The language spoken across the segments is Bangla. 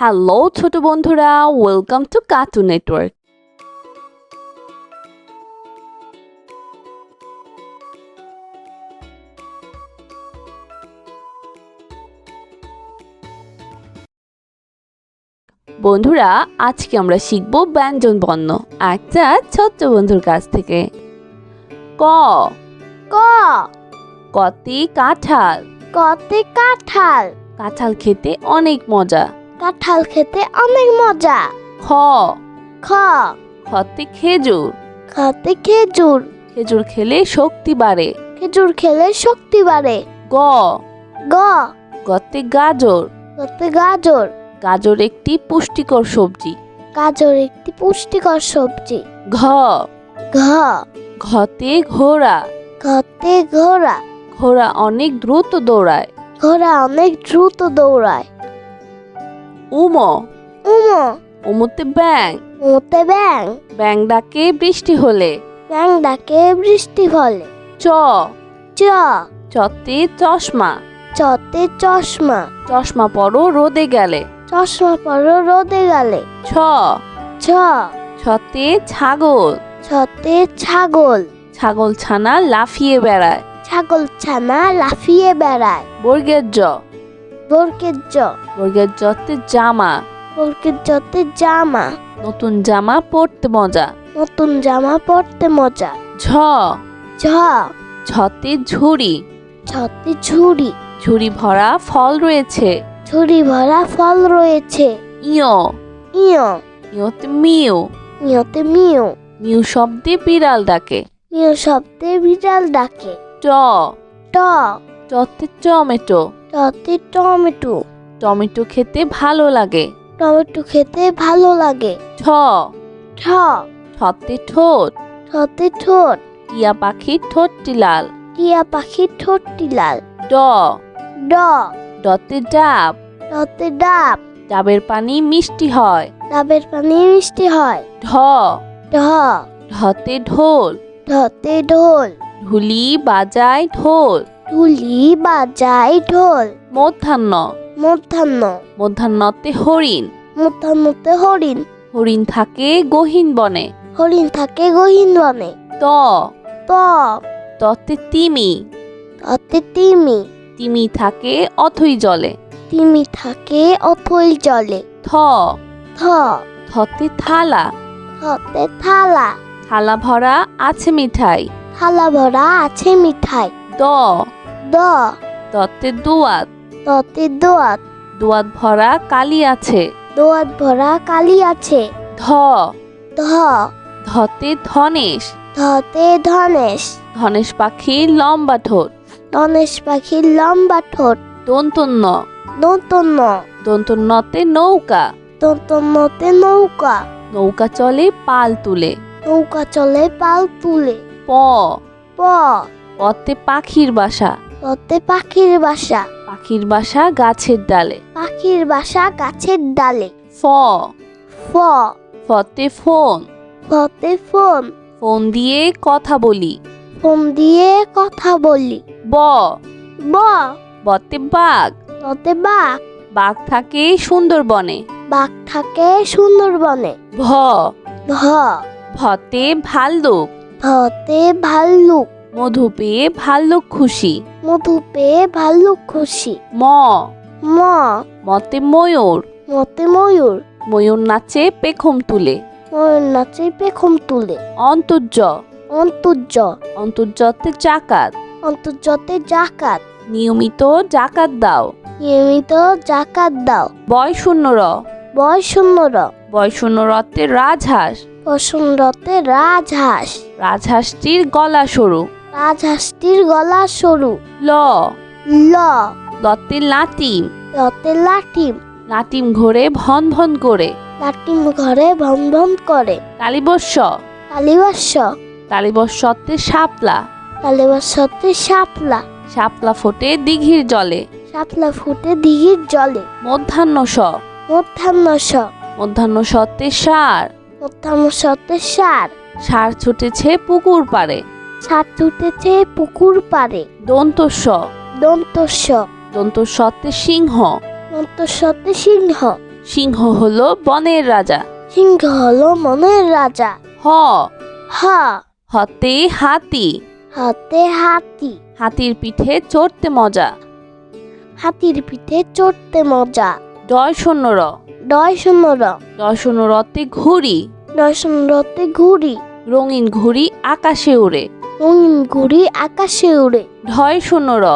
হ্যালো ছোট বন্ধুরা ওয়েলকাম টু কার্টুন নেটওয়ার্ক বন্ধুরা আজকে আমরা শিখব ব্যঞ্জন বর্ণ একটা ছোট্ট বন্ধুর কাছ থেকে। ক। ক। কতে কাঁঠাল। কতে কাঁঠাল। কাঁঠাল খেতে অনেক মজা। কাঁঠাল খেতে অনেক মজা। খ। খ। খতে খেজুর। খাতে খেজুর। খেজুর খেলে শক্তি বাড়ে। খেজুর খেলে শক্তি বাড়ে। গ। গ। গতে গাজর। কতে গাজর। গাজর একটি পুষ্টিকর সবজি। গাজর একটি পুষ্টিকর সবজি। ঘ। ঘ। ঘতে ঘোড়া। ঘতে ঘোড়া। ঘোড়া অনেক দ্রুত দৌড়ায়। ঘোড়া অনেক দ্রুত দৌড়ায়। উম। উমো। উমতে ব্যাং ওতে ব্যাং ব্যাং ডাকে বৃষ্টি হলে। ব্যাং ডাকে বৃষ্টি হলে। চ। চ। চতে চশমা। চতে চশমা। চশমা পরো রোদে গেলে। চশমা পরো রোদে গেলে। ছ। ছ। ছতে ছাগল। ছতে ছাগল। ছাগল ছানা লাফিয়ে বেড়ায়। ছাগল ছানা লাফিয়ে বেড়ায়। বর্গের জ। বরকের জ বর্গের জতে জামা। বরকের জতে জামা। নতুন জামা পরতে মজা। নতুন জামা পরতে মজা। ঝ। ঝ। ঝতে ঝুড়ি। ছতে ঝুড়ি। ঝুড়ি ভরা ফল রয়েছে। ঝুড়ি ভরা ফল রয়েছে। ইয়। ইয়। ইয়তে মিউ ইয়তে মিউ মিউ শব্দে বিড়াল ডাকে। মিউ শব্দে বিড়াল ডাকে। ট। ট। টতে টমেটো। টতে টমেটো। টমেটো খেতে ভালো লাগে। টমেটো খেতে ভালো লাগে। ঠ। ঠ। ঠতে ঠোঁট। ঠতে ঠোঁট। টিয়া পাখির ঠোঁটটি লাল। টিয়া পাখির ঠোঁটটি লাল। ড। ড। ডতে ডাব। ডতে ডাব। ডাবের পানি মিষ্টি হয়। ডাবের পানি মিষ্টি হয়। ঢ। ঢ। ঢতে ঢোল। ঢতে ঢোল। ঢুলি বাজায় ঢোল। ঢুলি বাজায় ঢোল। মধ্যাহ্ন। মধ্যাহ্ন। মধ্যাহ্নতে হরিণ। মধ্যাহ্নতে হরিণ। হরিণ থাকে গহীন বনে। হরিণ থাকে গহীন বনে। ত। ত। ততে তিমি। ততে তিমি। তিমি থাকে অথই জলে। তিমি থাকে অথই জলে। থ। থ। থতে থালা। থতে থালা। থালা ভরা আছে মিঠাই। থালা ভরা আছে মিঠাই। দ। দ। দতে দুয়াত। ততে দোয়াত। দুয়াত ভরা কালি আছে। দোয়াত ভরা কালি আছে। ধ। ধ। ধতে ধনেশ। ধতে ধনেশ। ধনেশ পাখির লম্বা ঠোঁট। ধনেশ পাখির লম্বা ঠোঁট। দন্তন্য। দন্তন্য। দন্তন্যতে নৌকা। দন্তন্যতে নৌকা। নৌকা চলে পাল তুলে। নৌকা চলে পাল তুলে। প। প। পতে পাখির বাসা। পতে পাখির বাসা। পাখির বাসা গাছের ডালে। পাখির বাসা গাছের ডালে। ফ। ফ। ফতে ফোন। ফতে ফোন। ফোন দিয়ে কথা বলি। ফোন দিয়ে কথা বলি। ব। ব। বতে বাঘ। ততে বাঘ। বাঘ থাকে সুন্দরবনে। বাঘ থাকে সুন্দরবনে। ভ। ভ। ভতে ভাল্লুক। ভতে ভাল্লুক। মধু পেয়ে ভাল্লুক খুশি। মধু পেয়ে ভাল্লুক খুশি। ম। ম। মতে ময়ূর। মতে ময়ূর। ময়ূর নাচে পেখম তুলে। ময়ূর নাচে পেখম তুলে। অন্তর্য। অন্তর্য। অন্তর্যতে জাকাত। অন্তর্জতে জাকাত। নিয়মিত জাকাত দাও। নিয়মিত জাকাত দাও। বয় শূন্য র। বয় শূন্য র। বয় শূন্য রতে রাজহাঁস। বসন্ততে রাজহাঁস। রাজহাঁসটির গলা সরু। রাজহাঁসটির গলা সরু। ল। ল। লতে লাটিম রতে লাটিম লাটিম ঘোরে ভন ভন করে। লাটিম ঘরে ভন ভন করে। তালিবস্য কালিবাস্য তালিবস্যতে শাপলা। কালিবাস্যতে শাপলা। শাপলা ফোটে দিঘির জলে। শাপলা ফুটে দিঘির জলে। মধ্যাহ্ন স মধ্যাহ্ন স মধ্যাহ্ন সতে সার। মধ্যাহ্ন সতে সার। সার ছুটেছে পুকুর পাড়ে। ছাদ উঠেছে পুকুর পাড়ে। দন্তস্ব। দন্ত দন্তস্বতে সিংহ। দন্তস্বতে সিংহ। সিংহ হলো বনের রাজা। সিংহ হলো মনের রাজা। হ। হ। হতে হাতি। হাতে হাতি। হাতির পিঠে চড়তে মজা। হাতির পিঠে চড়তে মজা। ডয় শূন্য র। ডয় শূন্য র। ডয় শূন্য রতে ঘুড়ি। ডয় শূন্য রতে ঘুড়ি। রঙিন ঘুড়ি আকাশে উড়ে। রঙিন ঘুড়ি আকাশে উড়ে। ঢয় শূন্য র।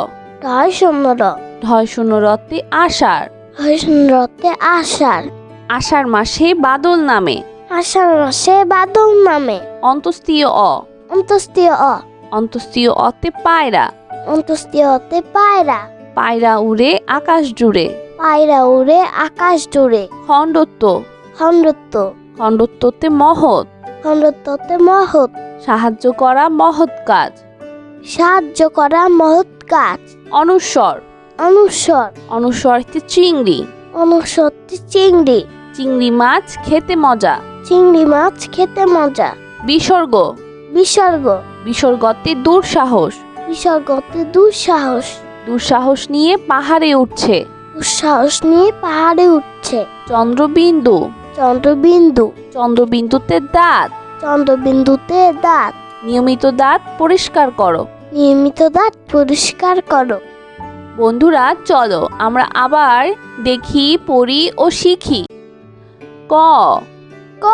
ডয় শূন্য র। ঢয় শূন্য রতে আষাঢ়। ডয় শূন্য রতে আষাঢ়। আষাঢ় মাসে বাদল নামে। আষাঢ় মাসে বাদল নামে। অন্তস্তীয় অ অন্তস্তীয় অ অন্তস্তীয় অতে পায়রা। অন্তস্তীয় অতে পায়রা। পায়রা উড়ে আকাশ জুড়ে। পায়রা উড়ে আকাশ জুড়ে। খণ্ডত্ব। খণ্ডত্ব। খণ্ডত্বতে মহৎ। খণ্ডত্বতে মহৎ। সাহায্য করা মহৎ কাজ। সাহায্য করা মহৎ কাজ। অনুস্বর অনুস্বর অনুস্বরতে চিংড়ি। অনুসরতে চিংড়ি। চিংড়ি মাছ খেতে মজা। চিংড়ি মাছ খেতে মজা। বিসর্গ। বিসর্গ। বিসর্গতে দুঃসাহস বিসর্গতে দুঃসাহস দুঃসাহস নিয়ে পাহাড়ে উঠছে। দুঃসাহস নিয়ে পাহাড়ে উঠছে। চন্দ্রবিন্দু। চন্দ্রবিন্দু। চন্দ্রবিন্দুতে দাঁত। চন্দ্রবিন্দুতে দাঁত। নিয়মিত দাঁত পরিষ্কার করো। নিয়মিত দাঁত পরিষ্কার করো। বন্ধুরা চলো আমরা আবার দেখি পড়ি ও শিখি। ক। ক।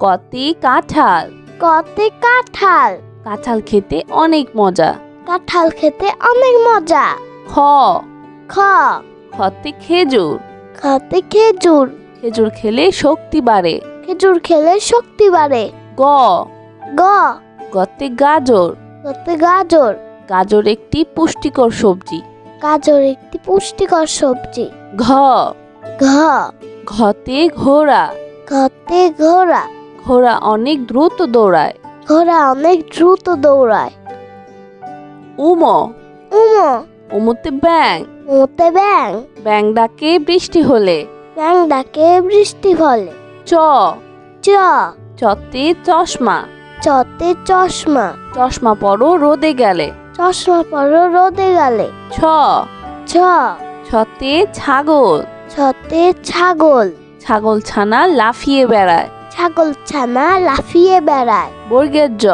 কতে কাঁঠাল। কতে কাঁঠাল। কাঁঠাল খেতে অনেক মজা। কাঁঠাল খেতে অনেক মজা। খ। খ। খতে খেজুর। খাতে খেজুর। খেজুর খেলে শক্তি বাড়ে। খেজুর খেলে শক্তি বাড়ে। গ। গ। গতে গাজর। কতে গাজর। গাজর একটি পুষ্টিকর সবজি। গাজর একটি পুষ্টিকর সবজি। ঘ। ঘ। ঘতে ঘোড়া। ঘতে ঘোড়া। ঘোড়া অনেক দ্রুত দৌড়ায়। ঘোড়া অনেক দ্রুত দৌড়ায়। উম। উমো। উমতে ব্যাং। মোতে ব্যাং। ব্যাং ডাকে বৃষ্টি হলে। ব্যাং ডাকে বৃষ্টি ফলে চ। চ। চতে চশমা। চতে চশমা। চশমা পরো রোদে গেলে। চশমা পরো রোদে গেলে। ছ। ছ। ছতে ছাগল। ছতে ছাগল। ছাগল ছানা লাফিয়ে বেড়ায়। ছাগল ছানা লাফিয়ে বেড়ায়। বর্গের জ।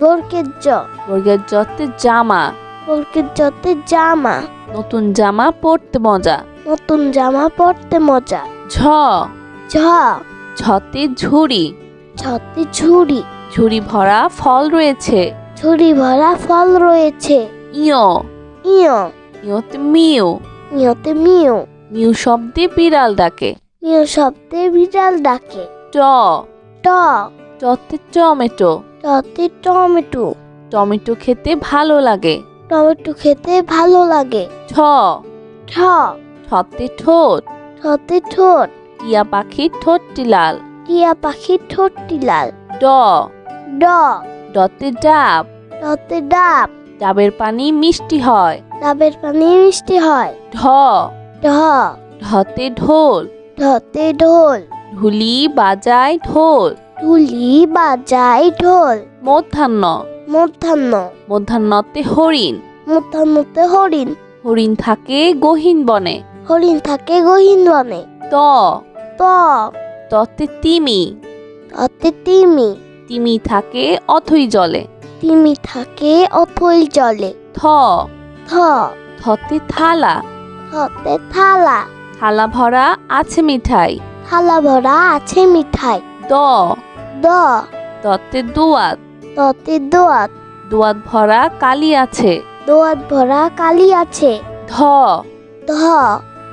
বরকের জ। বর্গের জতে জামা। বরকের জতে জামা। নতুন জামা পরতে মজা। নতুন জামা পরতে মজা। ঝ। ঝ। ঝতে ঝুড়ি। ছতে ঝুড়ি। ঝুড়ি ভরা ফল রয়েছে। ঝুড়ি ভরা ফল রয়েছে। ইয়। ইয়। ইয়তে মিউ ইয়তে মিউ মিউ শব্দে বিড়াল ডাকে। মিউ শব্দে বিড়াল ডাকে। ট। ট। টতে টমেটো। টতে টমেটো। টমেটো খেতে ভালো লাগে। টমেটো খেতে ভালো লাগে। ঠ ঠ। ঠতে ঠোঁট। ঠতে ঠোঁট। টিয়া পাখির ঠোঁটটি লাল। টিয়া পাখির ঠোঁটটি লাল। ড। ড। ডতে ডাব। ডতে ডাব। ডাবের পানি মিষ্টি হয়। ডাবের পানি মিষ্টি হয়। ঢ। ঢ। ঢতে ঢোল। ঢতে ঢোল। ঢুলি বাজায় ঢোল। ঢুলি বাজায় ঢোল। মধ্যাহ্ন। মধ্যাহ্ন। মধ্যাহ্নতে হরিণ। মধ্যাহ্নতে হরিণ। হরিণ থাকে গহীন বনে। হরিণ থাকে গহীন বনে। ত। ত ততে তিমি। ততে তিমি। তিমি থাকে অথই জলে। তিমি থাকে অথই জলে। থ। থ। থতে থালা। থতে থালা। থালা ভরা আছে মিঠাই। থালা ভরা আছে মিঠাই। দ। দ। দতে দুয়াত। ততে দোয়াত। দুয়াত ভরা কালি আছে। দোয়াত ভরা কালি আছে। ধ। ধ।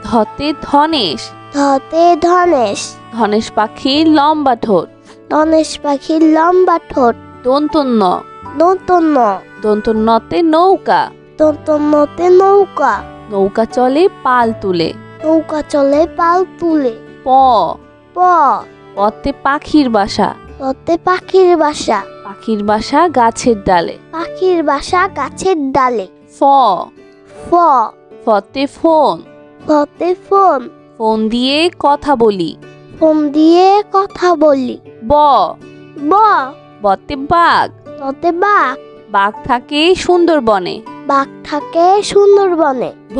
ধতে ধনেশ। ধতে ধনেশ। ধনেশ পাখির লম্বা ঠোঁট। ধনেশ পাখির লম্বা ঠোঁট। দন্তন্য দন্তন্য দন্তন্যতে নৌকা। দন্তন্যতে নৌকা। নৌকা চলে পাল তুলে। নৌকা চলে পাল তুলে। প। প। পথে পাখির বাসা। পথে পাখির বাসা। পাখির বাসা গাছের ডালে। পাখির বাসা গাছের ডালে। ফ। ফ। ফতে ফোন। ফতে ফোন। ফোন দিয়ে কথা বলি। ফোন দিয়ে কথা বলি। ব। ব। বতে বাঘ। ততে বাঘ। বাঘ থাকে সুন্দরবনে। বাঘ থাকে সুন্দরবনে। ভ।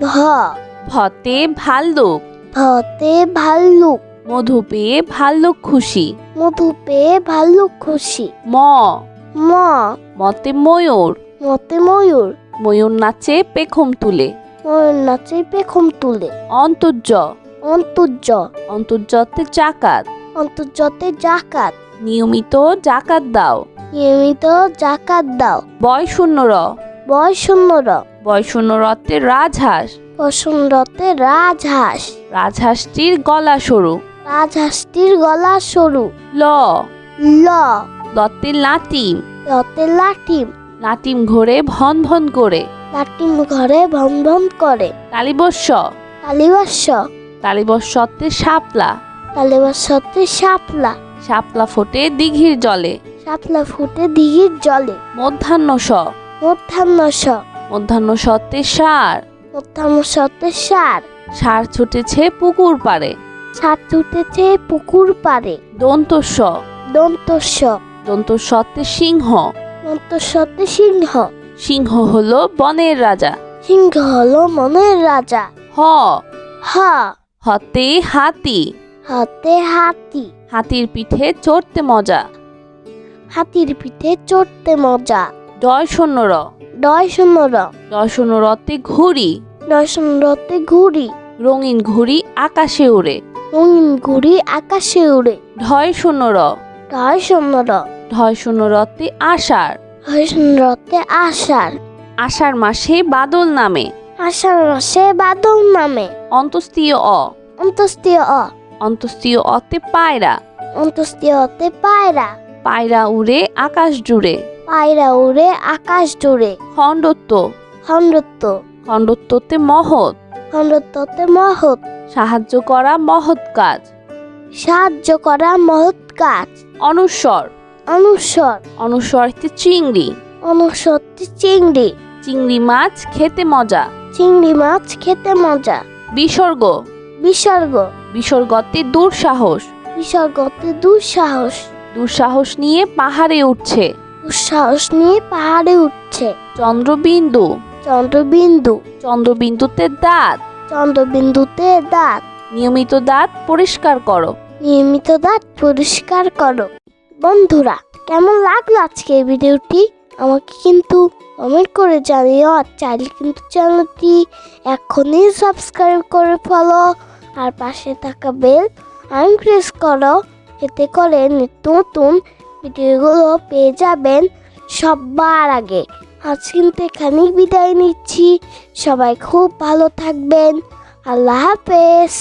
ভ। ভতে ভাল্লুক। ভতে ভাল্লুক। মধু পেয়ে ভাল্লুক খুশি। মধু পেয়ে ভাল্লুক খুশি। ম। ম। মতে ময়ূর। মতে ময়ূর। ময়ূর নাচে পেখম তুলে। ময়ূর নাচে পেখম তুলে। অন্তর্য। অন্তর্য। অন্তর্যতে জাকাত। অন্তর্জতে জাকাত। নিয়মিত জাকাত দাও। নিয়মিত জাকাত দাও। বয় শূন্য র বয় শূন্যর বয় শূন্য রতে রাজহাঁস। বসন্ততে রাজহাঁস। রাজহাঁসটির গলা সরু। রাজহাঁসটির গলা সরু। ল। ল। লতে লাটিম। রতে লাটিম। লাটিম ঘোরে ভন ভন করে। লাটিম ঘরে ভন ভন করে। তালিবস্য কালিবাস্য তালিবস্যতে শাপলা। কালিবাস্যতে শাপলা। শাপলা ফোটে দিঘির জলে। শাপলা ফুটে দিঘির জলে। মধ্যাহ্ন স মধ্যাহ্ন স মধ্যাহ্ন সতে সার। মধ্যাহ্ন সতে সার। সার ছুটেছে পুকুর পাড়ে। সার ছুটেছে পুকুর পাড়ে। দন্তস্ব। দন্তস্য দন্তস্বতে সিংহ। দন্ত দন্তস্যতে সিংহ। সিংহ হলো বনের রাজা। সিংহ হলো মনের রাজা। হ। হ। হতে হাতি। হাতে হাতি। হাতির পিঠে চড়তে মজা। হাতির পিঠে চড়তে মজা। ডয় শূন্য র। ডয় শূন্য র। ডয় শূন্য রতে ঘুড়ি। ডয় শূন্য রতে ঘুড়ি। রঙিন ঘুড়ি আকাশে উড়ে। রঙিন ঘুড়ি আকাশে উড়ে। ঢয় শূন্য র। ডয় শূন্য র। ঢয় শূন্য রতে আষাঢ়। শূন্য আষাঢ়। আষাঢ় মাসে বাদল নামে। আষাঢ় মাসে বাদল নামে। অন্তস্তীয় অ। অন্তস্তীয় অ। অন্তস্তীয় অতে পায়রা। অন্তস্তীয় অতে পায়রা। পায়রা উড়ে আকাশ জুড়ে। পায়রা উড়ে আকাশ জুড়ে। খণ্ডত্ব। খণ্ডত্ব। খণ্ডত্বতে মহৎ। খণ্ডত্বতে মহৎ। সাহায্য করা মহৎ কাজ। সাহায্য করা মহৎ কাজ। অনুস্বর অনুস্বর অনুস্বরতে চিংড়ি। অনুসরতে চিংড়ি। চিংড়ি মাছ খেতে মজা। চিংড়ি মাছ খেতে মজা। বিসর্গ। বিসর্গ। বিসর্গতে দুঃসাহস বিসর্গতে দুঃসাহস দুঃসাহস নিয়ে পাহাড়ে উঠছে। দুঃসাহস নিয়ে পাহাড়ে উঠছে। চন্দ্রবিন্দু। চন্দ্রবিন্দু। চন্দ্রবিন্দুতে দাঁত। চন্দ্রবিন্দুতে দাঁত। নিয়মিত দাঁত পরিষ্কার করো। নিয়মিত দাঁত পরিষ্কার করো। বন্ধুরা, কেমন লাগল আজকে এই ভিডিওটি? আমাকে কিন্তু কমেন্ট করে জানিও, আর চাইলে কিন্তু চ্যানেলটি এখনই সাবস্ক্রাইব করে ফলো, আর পাশে থাকা বেল আইন প্রেস করো, এতে করে নিত্য নতুন ভিডিওগুলো পেয়ে যাবেন সবার আগে। আজ কিন্তু এখানেই বিদায় নিচ্ছি। সবাই খুব ভালো থাকবেন। আল্লাহ হাফেজ।